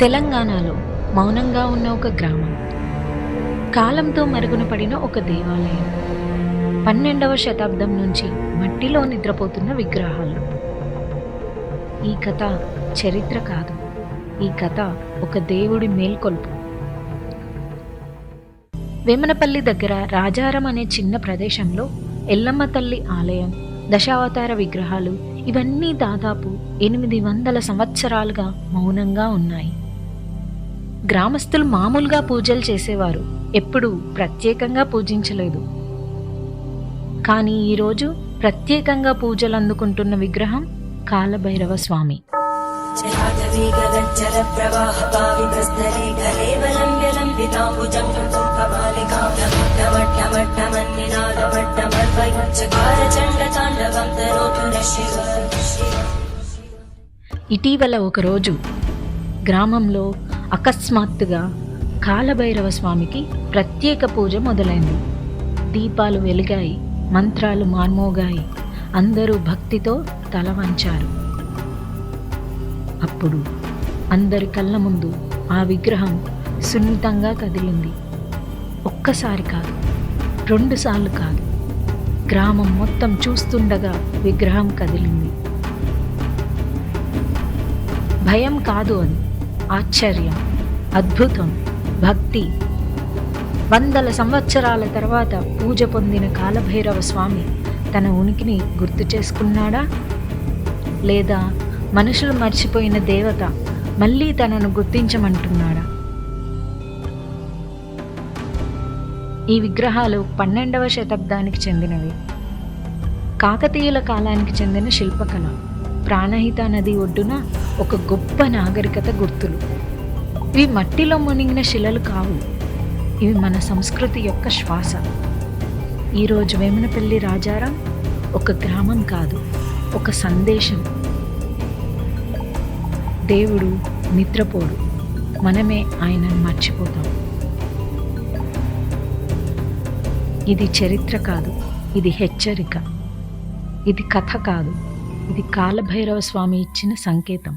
తెలంగాణలో మౌనంగా ఉన్న ఒక గ్రామం. కాలంతో మరుగున పడిన ఒక దేవాలయం. పన్నెండవ శతాబ్దం నుంచి మట్టిలో నిద్రపోతున్న విగ్రహాలు. ఈ కథ చరిత్ర కాదు. ఈ కథ ఒక దేవుడి మేల్కొల్పు. వేమనపల్లి దగ్గర రాజారం అనే చిన్న ప్రదేశంలో ఎల్లమ్మ తల్లి ఆలయం దశావతార విగ్రహాలు ఇవన్నీ దాదాపు ఎనిమిది వందల సంవత్సరాలుగా మౌనంగా ఉన్నాయి. గ్రామస్తులు మామూలుగా పూజలు చేసేవారు. ఎప్పుడూ ప్రత్యేకంగా పూజించలేదు. కానీ ఈరోజు ప్రత్యేకంగా పూజలు అందుకుంటున్న విగ్రహం కాలభైరవ స్వామి ఇటీవల ఒకరోజు గ్రామంలో అకస్మాత్తుగా కాలభైరవ స్వామికి ప్రత్యేక పూజ మొదలైంది. దీపాలు వెలిగాయి మంత్రాలు మార్మోగాయి అందరూ భక్తితో తల వంచారు. అప్పుడు అందరి కళ్ళ ముందు ఆ విగ్రహం సున్నితంగా కదిలింది. ఒక్కసారి కాదు రెండుసార్లు కాదు గ్రామం మొత్తం చూస్తుండగా విగ్రహం కదిలింది. భయం కాదు అది. ఆశ్చర్యం అద్భుతం భక్తి. వందల సంవత్సరాల తర్వాత పూజ పొందిన కాలభైరవ స్వామి తన ఉనికిని గుర్తు చేసుకున్నాడా? లేదా మనుషులు మర్చిపోయిన దేవత మళ్ళీ తనను గుర్తించమంటున్నాడా? ఈ విగ్రహాలు పన్నెండవ శతాబ్దానికి చెందినవి. కాకతీయుల కాలానికి చెందిన శిల్పకళ. ప్రాణహిత నది ఒడ్డున ఒక గొప్ప నాగరికత గుర్తులు. ఇవి మట్టిలో మునిగిన శిలలు కావు. ఇవి మన సంస్కృతి యొక్క శ్వాస. ఈరోజు వేమనపల్లి రాజారాం ఒక గ్రామం కాదు ఒక సందేశం. దేవుడు నిద్రపోడు. మనమే ఆయనను మర్చిపోతాం. ఇది చరిత్ర కాదు ఇది హెచ్చరిక. ఇది కథ కాదు. ఇది కాలభైరవ స్వామి ఇచ్చిన సంకేతం.